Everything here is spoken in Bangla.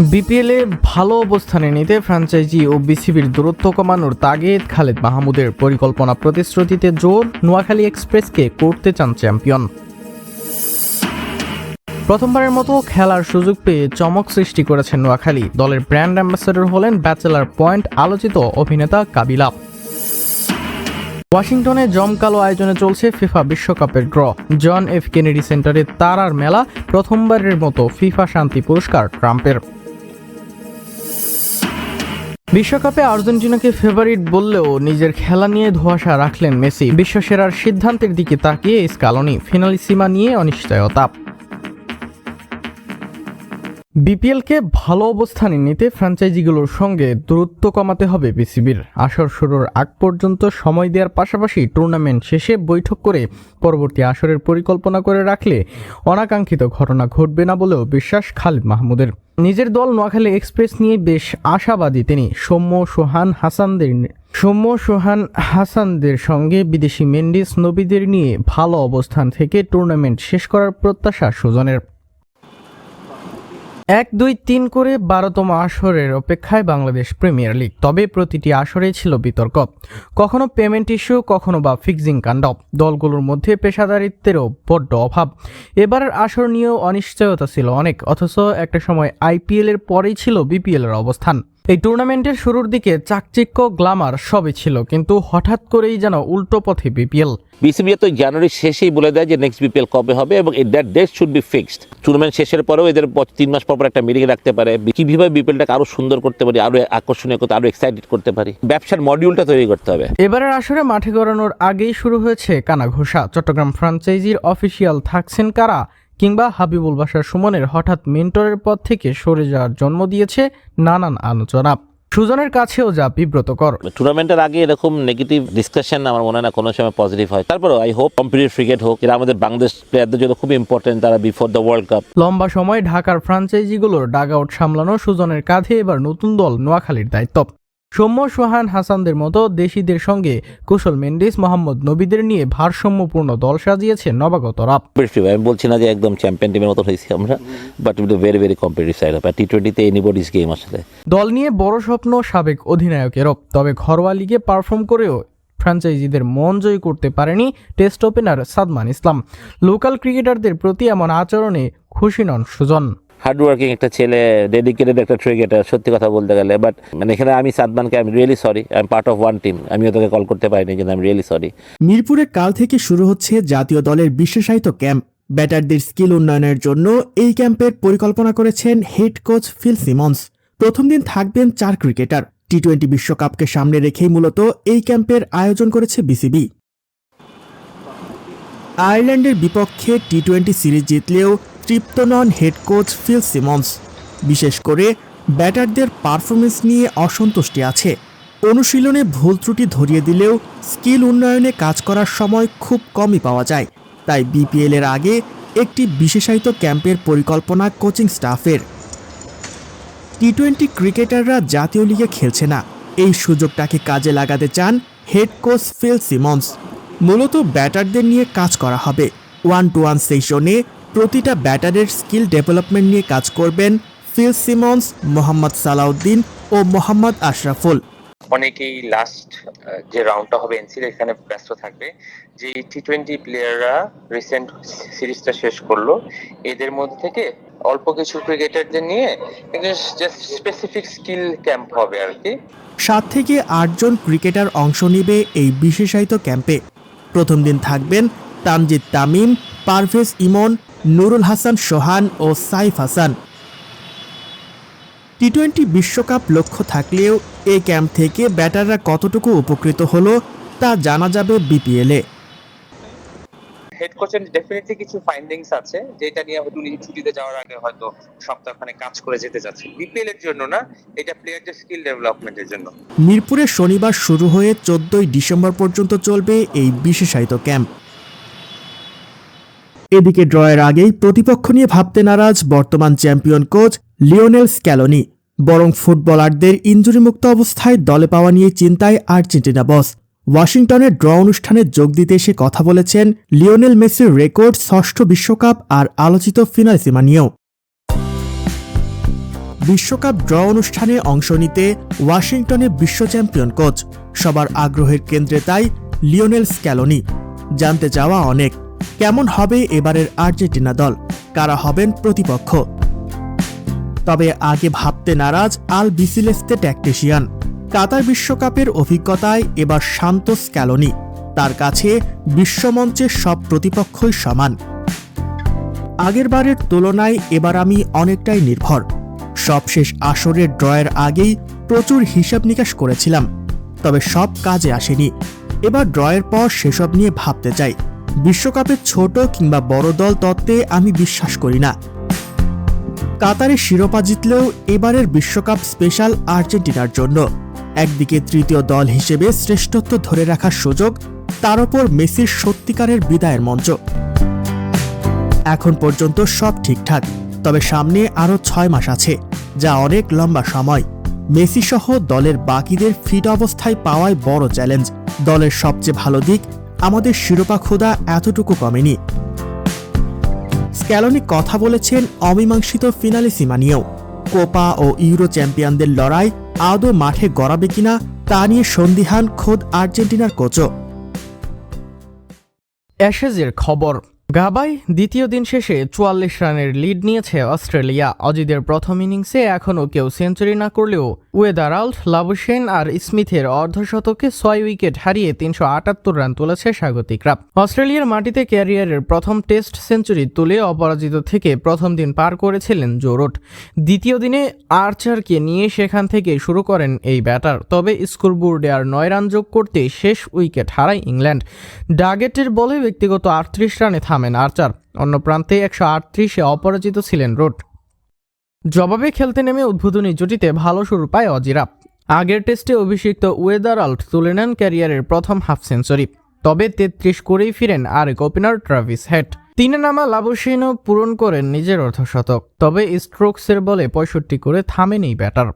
বিপিএলে ভালো অবস্থানে নিতে ফ্র্যাঞ্চাইজি ও বিসিবির দূরত্ব কমানোর তাগিদ খালেদ মাহমুদের পরিকল্পনা প্রতিশ্রুতিতে জোর নোয়াখালী এক্সপ্রেসকে করতে চান চ্যাম্পিয়ন। প্রথমবারের মতো খেলার সুযোগ পেয়ে চমক সৃষ্টি করেছেন নোয়াখালী। দলের ব্র্যান্ড অ্যাম্বাসেডর হলেন ব্যাচেলার পয়েন্ট আলোচিত অভিনেতা কাবিলা। ওয়াশিংটনে জমকালো আয়োজনে চলছে ফিফা বিশ্বকাপের ড্র। জন এফ কেনেডি সেন্টারে তারার মেলা প্রথমবারের মতো ফিফা শান্তি পুরস্কার ট্রাম্পের। বিশ্বকাপে আর্জেন্টিনাকে ফেভারিট বললেও নিজের খেলা নিয়ে ধোঁয়াশা রাখলেন মেসি। বিশ্বসেরার সিদ্ধান্তের দিকে তাকিয়ে স্কালনি ফিনালি ফিনালিসিমা নিয়ে অনিশ্চয়তা। বিপিএলকে ভালো অবস্থানে নিতে ফ্র্যাঞ্চাইজিগুলোর সঙ্গে দূরত্ব কমাতে হবে বিসিবির। আসর শুরুর আগ পর্যন্ত সময় দেওয়ার পাশাপাশি টুর্নামেন্ট শেষে বৈঠক করে পরবর্তী আসরের পরিকল্পনা করে রাখলে অনাকাঙ্ক্ষিত ঘটনা ঘটবে না বলেও বিশ্বাস খালিদ মাহমুদের। নিজের দল নোয়াখালী এক্সপ্রেস নিয়ে বেশ আশাবাদী তিনি। সৌম্য সোহান হাসানদের সৌম্য সোহান হাসানদের সঙ্গে বিদেশি মেন্ডিস নবীদের নিয়ে ভালো অবস্থান থেকে টুর্নামেন্ট শেষ করার প্রত্যাশা সুজনের। এক দুই তিন করে বারোতম আসরের অপেক্ষায় বাংলাদেশ প্রিমিয়ার লিগ। তবে প্রতিটি আসরে ছিল বিতর্ক। কখনো পেমেন্ট ইস্যু কখনো বা ফিক্সিং কাণ্ড দলগুলোর মধ্যে পেশাদারিত্বেরও বড্ড অভাব। এবারের আসর নিয়েও অনিশ্চয়তা ছিল অনেক, অথচ একটা সময় আইপিএল এর পরেই ছিল বিপিএল এর অবস্থান। এই টুর্নামেন্টের শুরুর দিকে চাকচিক্য গ্লামার সবই ছিল কিন্তু হঠাৎ করেই যেন উল্টো পথে বিপিএল। বিসিবি তো জানুয়ারির শেষেই বলে দেয় যে নেক্সট বিপিএল কবে হবে এবং that date should be fixed tournament শেষের পরেও এদের তিন মাস পর পর একটা মিটিং রাখতে পারে। কীভাবে বিপিএলটাকে আরও সুন্দর করতে পারি আরও আকর্ষণীয় করতে আরও এক্সাইটেড করতে পারি? ব্যবসার মডিউলটা তৈরি করতে হবে। এবারের আসরে মাঠে গড়ানোর আগেই শুরু হয়েছে কানাঘোষা। চট্টগ্রাম ফ্রাঞ্চাইজির অফিসিয়াল থাকছেন কারা? কিংবা হাবিবুল বাসার সুমনের হঠাৎ মেন্টরের পদ থেকে সরে যাওয়ার জন্ম দিয়েছে নানান আলোচনা। সুজনের কাছেও যা বিব্রতকর। টুর্নামেন্টের আগে এরকম নেগেটিভ ডিসকাশন আমার মনে হয় না কোনো সময় পজিটিভ হয়। তারপরে আই হোপ কম্পিটিভ ক্রিকেট হোক এটা আমাদের বাংলাদেশ প্লেয়ারদের জন্য খুব ইম্পর্টেন্ট তারা বিফোর দ্য ওয়ার্ল্ড কাপ লম্বা সময় ঢাকার ফ্রাঞ্চাইজিগুলোর ডাগ আউট সামলানো সুজনের কাঁধে এবার নতুন দল নোয়াখালীর দায়িত্ব। সৌম্য সোহান হাসানদের মতো দেশিদের সঙ্গে কুশল মেন্ডিস মোহাম্মদ নবীদের নিয়ে ভারসাম্যপূর্ণ দল সাজিয়েছে নবাগতরা আমি বলছি না যে একদম চ্যাম্পিয়ন টিমের মতো হয়েছি আমরা but with very very competitive side of T টোয়েন্টিতে এনিবডিজ গেম আসলে। দল নিয়ে বড় স্বপ্ন সাবেক অধিনায়কেরও তবে ঘরোয়া লিগে পারফর্ম করেও ফ্র্যাঞ্চাইজিদের মন জয় করতে পারেনি test opener Sadman Islam. Local ক্রিকেটারদের প্রতি এমন আচরণে খুশি নন সুজন। হার্ডওয়ার্কিং একটা ছেলে ডেডিকেটেড একটা ক্রিকেটার সত্যি কথা বলতে গেলে। বাট মানে এখানে আমি সাদমানকে আমি really sorry I am part of one team আমিও তোকে কল করতে পারিনি, কিন্তু আমি রিয়েলি সরি মিরপুরে কাল থেকে শুরু হচ্ছে জাতীয় দলের বিশেষায়িত ক্যাম্প। ব্যাটারদের স্কিল উন্নয়নের জন্য এই ক্যাম্পের পরিকল্পনা করেছেন হেড কোচ ফিল সিমন্স প্রথম দিন থাকবেন চার ক্রিকেটার টি টোয়েন্টি বিশ্বকাপকে সামনে রেখেই মূলত এই ক্যাম্পের আয়োজন করেছে বিসিবি আয়ারল্যান্ডের বিপক্ষে টি টোয়েন্টি সিরিজ জিতলেও তৃপ্ত নন হেড কোচ ফিল সিমন্স বিশেষ করে ব্যাটারদের পারফরমেন্স নিয়ে অসন্তুষ্টি আছে। অনুশীলনে ভুল ত্রুটি ধরিয়ে দিলেও স্কিল উন্নয়নে কাজ করার সময় খুব কমই পাওয়া যায়। তাই বিপিএল এর আগে একটি বিশেষায়িত ক্যাম্পের পরিকল্পনা কোচিং স্টাফের টি টোয়েন্টি ক্রিকেটাররা জাতীয় লিগে খেলছে না। এই সুযোগটাকে কাজে লাগাতে চান হেড কোচ ফিল সিমন্স মূলত ব্যাটারদের নিয়ে কাজ করা হবে। ওয়ান টু ওয়ান সেশনে প্রতিটা ব্যাটারের স্কিল ডেভেলপমেন্ট নিয়ে কাজ করবেন ফিল সিমন্স মোহাম্মদ সালাউদ্দিন ও মোহাম্মদ আশরাফুল। অনেকেই লাস্ট যে রাউন্ডটা হবে এনসির এখানে ব্যস্ত থাকবে। যে টি টোয়েন্টি প্লেয়াররা রিসেন্ট সিরিজটা শেষ করল এদের মধ্যে থেকে অল্প কিছু ক্রিকেটারদের নিয়ে জাস্ট স্পেসিফিক স্কিল ক্যাম্প হবে আর কি। সাত থেকে আটজন ক্রিকেটার অংশ নেবে এই বিশেষায়িত ক্যাম্পে প্রথম দিন থাকবেন তানজিদ তামিম পারভেজ ইমন নুরুল হাসান সোহান ও সাইফ হাসান। টি টোয়েন্টি বিশ্বকাপ লক্ষ্য থাকলেও এই ক্যাম্প থেকে ব্যাটাররা কতটুকু উপকৃত হলো তা জানা যাবে বিপিএলে হেড কোচের ডেফিনেটলি কিছু ফাইন্ডিংস আছে যেটা নিয়ে হয়তো উনি ছুটিতে যাওয়ার আগে হয়তো সপ্তাহখানে কাজ করে যেতে যাচ্ছে বিপিএল এর জন্য না এটা প্লেয়ারদের স্কিল ডেভেলপমেন্টের জন্য। মিরপুরে শনিবার শুরু হয়ে চোদ্দই ডিসেম্বর পর্যন্ত চলবে এই বিশেষায়িত ক্যাম্প। এদিকে ড্রয়ের আগেই প্রতিপক্ষ নিয়ে ভাবতে নারাজ বর্তমান চ্যাম্পিয়ন কোচ লিওনেল স্ক্যালোনি। বরং ফুটবলারদের ইঞ্জুরিমুক্ত অবস্থায় দলে পাওয়া নিয়ে চিন্তায় আর্জেন্টিনা বস। ওয়াশিংটনের ড্র অনুষ্ঠানে যোগ দিতে এসে কথা বলেছেন লিওনেল মেসির রেকর্ড ষষ্ঠ বিশ্বকাপ আর আলোচিত ফিনাল ফিনালসিমা নিয়েও। বিশ্বকাপ ড্র অনুষ্ঠানে অংশ নিতে ওয়াশিংটনে বিশ্ব চ্যাম্পিয়ন কোচ। সবার আগ্রহের কেন্দ্রে তাই লিওনেল স্ক্যালোনি। জানতে চাওয়া অনেক। কেমন হবে এবারের আর্জেন্টিনা দল? কারা হবেন প্রতিপক্ষ? তবে আগে ভাবতে নারাজ আল বিসিলেস্তে ট্যাকটিশিয়ান। কাতার বিশ্বকাপের অভিজ্ঞতায় এবার শান্ত স্ক্যালোনি তার কাছে বিশ্বমঞ্চের সব প্রতিপক্ষই সমান। আগেরবারের তুলনায় এবার আমি অনেকটাই নির্ভর। সবশেষ আসরের ড্রয়ের আগেই প্রচুর হিসাব নিকাশ করেছিলাম। তবে সব কাজে আসেনি। এবার ড্রয়ের পর সেসব নিয়ে ভাবতে চাই। বিশ্বকাপের ছোট কিংবা বড় দল তত্ত্বে আমি বিশ্বাস করি না। কাতারে শিরোপা জিতলেও এবারের বিশ্বকাপ স্পেশাল আর্জেন্টিনার জন্য। একদিকে তৃতীয় দল হিসেবে শ্রেষ্ঠত্ব ধরে রাখার সুযোগ, তার ওপর মেসির সত্যিকারের বিদায়ের মঞ্চ। এখন পর্যন্ত সব ঠিকঠাক, তবে সামনে আরও ছয় মাস আছে, যা অনেক লম্বা সময়। মেসি সহ দলের বাকিদের ফিট অবস্থায় পাওয়াই বড় চ্যালেঞ্জ। দলের সবচেয়ে ভালো দিক আমাদের শিরোপা খোদা এতটুকু কমেনি। স্ক্যালোনি কথা বলেছেন অমীমাংসিত ফিনালিসিমা নিয়েও। কোপা ও ইউরো চ্যাম্পিয়নদের লড়াই আদৌ মাঠে গড়াবে কিনা তা নিয়ে সন্দিহান খোদ আর্জেন্টিনার কোচও। অ্যাশেজের খবর, গাবাই দ্বিতীয় দিন শেষে চুয়াল্লিশ রানের লিড নিয়েছে অস্ট্রেলিয়া। অজিদের প্রথম ইনিংসে এখনও কেউ সেঞ্চুরি না করলেও ওয়েদারাল্ট লাবুসেন আর স্মিথের অর্ধশতকে ছয় উইকেট হারিয়ে তিনশো আটাত্তর রান তুলেছে স্বাগতিকরা অস্ট্রেলিয়ার মাটিতে ক্যারিয়ারের প্রথম টেস্ট সেঞ্চুরি তুলে অপরাজিত থেকে প্রথম দিন পার করেছিলেন জোরট দ্বিতীয় দিনে আর্চারকে নিয়ে সেখান থেকে শুরু করেন এই ব্যাটার, তবে স্কোরবোর্ডে আর নয় রান যোগ করতে শেষ উইকেট হারায় ইংল্যান্ড। ডাগেটের বলে ব্যক্তিগত আটত্রিশ রানে থামেন আর্চার, অন্য প্রান্তে একশো আটত্রিশে অপরাজিত ছিলেন রোড। জবাবে খেলতে নেমে উদ্বোধনী জুটিতে ভালো শুরু পায় অজিরাপ আগের টেস্টে অভিষিক্ত ওয়েদার আল্ট তুলে নেন ক্যারিয়ারের প্রথম হাফ সেঞ্চুরি। তবে তেত্রিশ করেই ফিরেন আরেক ওপেনার ট্রাভিস হেট তিনে নামা লাবসিনও পূরণ করেন নিজের অর্ধশতক তবে স্ট্রোকসের বলে পঁয়ষট্টি করে থামেনি ব্যাটার।